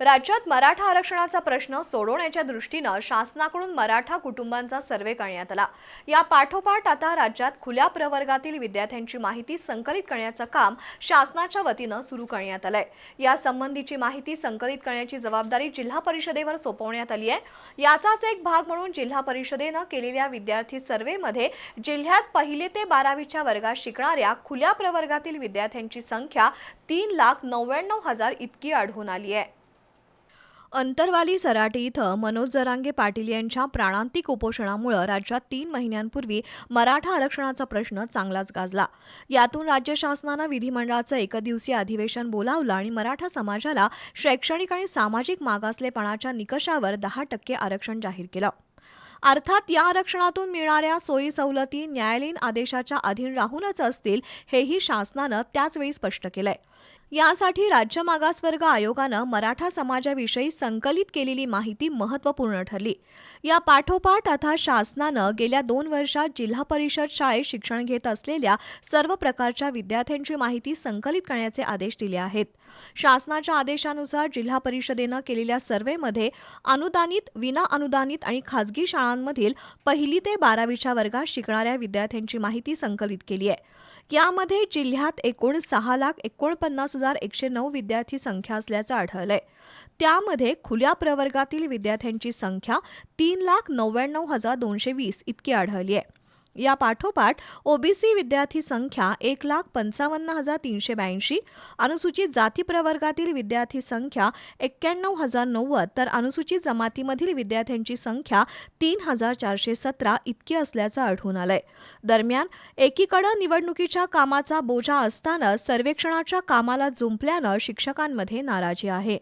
राज्यात मराठा आरक्षणाचा प्रश्न सोडवण्याच्या दृष्टीनं शासनाकडून मराठा कुटुंबांचा सर्वे करण्यात आला. या पाठोपाठ आता राज्यात खुल्या प्रवर्गातील विद्यार्थ्यांची माहिती संकलित करण्याचं काम शासनाच्या वतीनं सुरू करण्यात आलंय. या संबंधीची माहिती संकलित करण्याची जबाबदारी जिल्हा परिषदेवर सोपवण्यात आली आहे. याचाच एक भाग म्हणून जिल्हा परिषदेनं केलेल्या विद्यार्थी सर्वेमध्ये जिल्ह्यात पहिले ते बारावीच्या वर्गात शिकणाऱ्या खुल्या प्रवर्गातील विद्यार्थ्यांची संख्या तीन लाख नव्याण्णव हजार इतकी आढळून आली आहे. अंतरवाली सराटी इथं मनोज जरांगे पाटील यांच्या प्राणांतिक उपोषणामुळं राज्यात तीन महिन्यांपूर्वी मराठा आरक्षणाचा प्रश्न चांगलाच गाजला. यातून राज्य शासनानं विधिमंडळाचं एकदिवसीय अधिवेशन बोलावलं आणि मराठा समाजाला शैक्षणिक आणि सामाजिक मागासलेपणाच्या निकषावर दहा टक्के आरक्षण जाहीर केलं. अर्थात या आरक्षणातून मिळणाऱ्या सोयी सवलती न्यायालयीन आदेशाच्या अधीन राहूनच असतील हेही शासनानं त्याचवेळी स्पष्ट केलंय. यासाठी राज्य मागासवर्ग आयोगानं मराठा समाजाविषयी संकलित केलेली माहिती महत्त्वपूर्ण ठरली. या पाठोपाठ आता शासनानं गेल्या दोन वर्षात जिल्हा परिषद शाळेत शिक्षण घेत असलेल्या सर्व प्रकारच्या विद्यार्थ्यांची माहिती संकलित करण्याचे आदेश दिले आहेत. शासनाच्या आदेशानुसार जिल्हा परिषदेनं केलेल्या सर्व्हेमध्ये अनुदानित विना अनुदानित आणि खाजगी शाळांमधील पहिली ते बारावीच्या वर्गात शिकणाऱ्या विद्यार्थ्यांची माहिती संकलित केली आहे. यामध्ये जिल्ह्यात एकूण सहा लाख एकोणपन्नास हजार एकशे नऊ विद्यार्थी संख्या असल्याचं आढळलंय. त्यामध्ये खुल्या प्रवर्गातील विद्यार्थ्यांची संख्या तीन लाख नव्याण्णव हजार दोनशे वीस इतकी आढळली आहे. या पाठोपाठ ओबीसी विद्यार्थी संख्या एक लाख पंचावन्न हजार तीनशे ब्याऐंशी अनुसूचित जाती प्रवर्गातील विद्यार्थी संख्या एक्क्याण्णव हजार नव्वद तर अनुसूचित जमातीमधील विद्यार्थ्यांची संख्या तीन हजार चारशे सतरा इतकी असल्याचं आढळून आलंय. दरम्यान एकीकडं निवडणुकीच्या कामाचा बोजा असताना सर्वेक्षणाच्या कामाला जुंपल्यानं शिक्षकांमध्ये नाराजी आहे.